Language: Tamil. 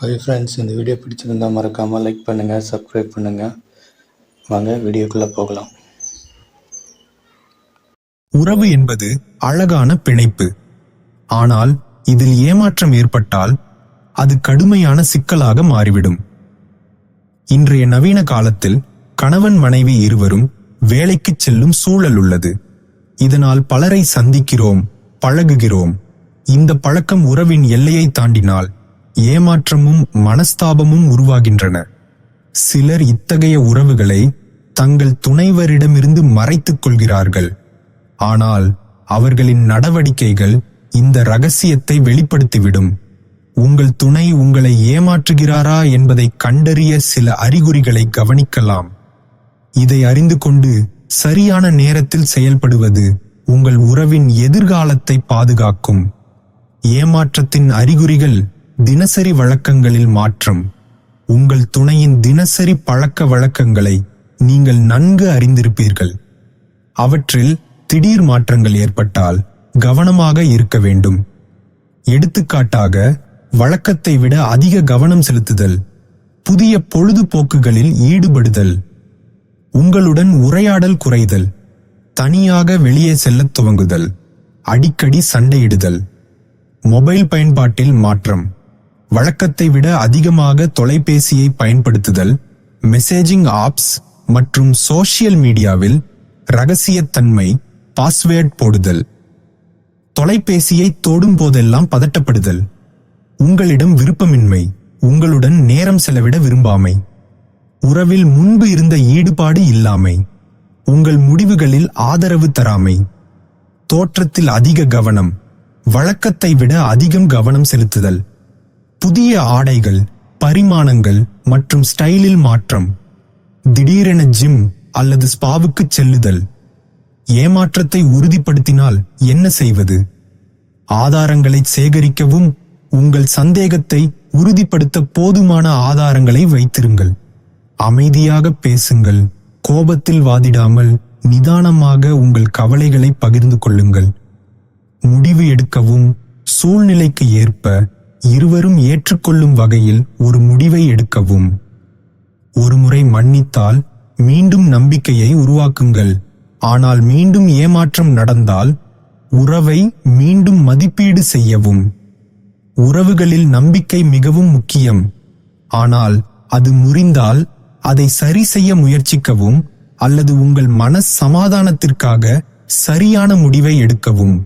ஹாய் ஃப்ரெண்ட்ஸ் இந்த வீடியோ பிடிச்சிருந்தா மறக்காமல் லைக் பண்ணுங்கள் சப்ஸ்கிரைப் பண்ணுங்கள் வாங்க வீடியோக்குள்ளே போகலாம். உறவு என்பது அழகான பிணைப்பு. ஆனால் இதில் ஏமாற்றம் ஏற்பட்டால் அது கடுமையான சிக்கலாக மாறிவிடும். இன்றைய நவீன காலத்தில் கணவன் மனைவி இருவரும் வேலைக்கு செல்லும் சூழல் உள்ளது. இதனால் பலரை சந்திக்கிறோம் பழகுகிறோம். இந்த பழக்கம் உறவின் எல்லையை தாண்டினால் ஏமாற்றமும் மனஸ்தாபமும் உருவாகின்றன. சிலர் இத்தகைய உறவுகளை தங்கள் துணைவரிடமிருந்து மறைத்துக் கொள்கிறார்கள். ஆனால் அவர்களின் நடவடிக்கைகள் இந்த ரகசியத்தை வெளிப்படுத்திவிடும். உங்கள் துணை உங்களை ஏமாற்றுகிறாரா என்பதை கண்டறிய சில அறிகுறிகளை கவனிக்கலாம். இதை அறிந்து கொண்டு சரியான நேரத்தில் செயல்படுவது உங்கள் உறவின் எதிர்காலத்தை பாதுகாக்கும். ஏமாற்றத்தின் அறிகுறிகள் தினசரி வழக்கங்களில் மாற்றம். உங்கள் துணையின் தினசரி பழக்க வழக்கங்களை நீங்கள் நன்கு அறிந்திருப்பீர்கள். அவற்றில் திடீர் மாற்றங்கள் ஏற்பட்டால் கவனமாக இருக்க வேண்டும். எடுத்துக்காட்டாக வழக்கத்தை விட அதிக கவனம் செலுத்துதல் புதிய பொழுதுபோக்குகளில் ஈடுபடுதல் உங்களுடன் உரையாடல் குறைதல் தனியாக வெளியே செல்லத் துவங்குதல் அடிக்கடி சண்டையிடுதல் மொபைல் பயன்பாட்டில் மாற்றம். வழக்கத்தை விட அதிகமாக தொலைபேசியை பயன்படுத்துதல் மெசேஜிங் ஆப்ஸ் மற்றும் சோஷியல் மீடியாவில் ரகசியத்தன்மை பாஸ்வேர்ட் போடுதல். தொலைபேசியை தொடும் போதெல்லாம் பதட்டப்படுதல். உங்களிடம் விருப்பமின்மை உங்களுடன் நேரம் செலவிட விரும்பாமை. உறவில் முன்பு இருந்த ஈடுபாடு இல்லாமை. உங்கள் முடிவுகளில் ஆதரவு தராமை. தோற்றத்தில் அதிக கவனம் வழக்கத்தை விட அதிகம் கவனம் செலுத்துதல். புதிய ஆடைகள் பரிமாணங்கள் மற்றும் ஸ்டைலில் மாற்றம். திடீரென ஜிம் அல்லது ஸ்பாவுக்கு செல்லுதல். ஏமாற்றத்தை உறுதிப்படுத்தினால் என்ன செய்வது? ஆதாரங்களை சேகரிக்கவும் உங்கள் சந்தேகத்தை உறுதிப்படுத்த போதுமான ஆதாரங்களை வைத்திருங்கள். அமைதியாக பேசுங்கள். கோபத்தில் வாதிடாமல் நிதானமாக உங்கள் கவலைகளை பகிர்ந்து கொள்ளுங்கள். முடிவு எடுக்கவும் சூழ்நிலைக்கு ஏற்ப இருவரும் ஏற்றுக்கொள்ளும் வகையில் ஒரு முடிவை எடுக்கவும். ஒருமுறை மன்னித்தால் மீண்டும் நம்பிக்கையை உருவாக்குங்கள். ஆனால் மீண்டும் ஏமாற்றம் நடந்தால் உறவை மீண்டும் மதிப்பீடு செய்யவும். உறவுகளில் நம்பிக்கை மிகவும் முக்கியம். ஆனால் அது முறிந்தால் அதை சரி செய்ய முயற்சிக்கவும் அல்லது உங்கள் மன சமாதானத்திற்காக சரியான முடிவை எடுக்கவும்.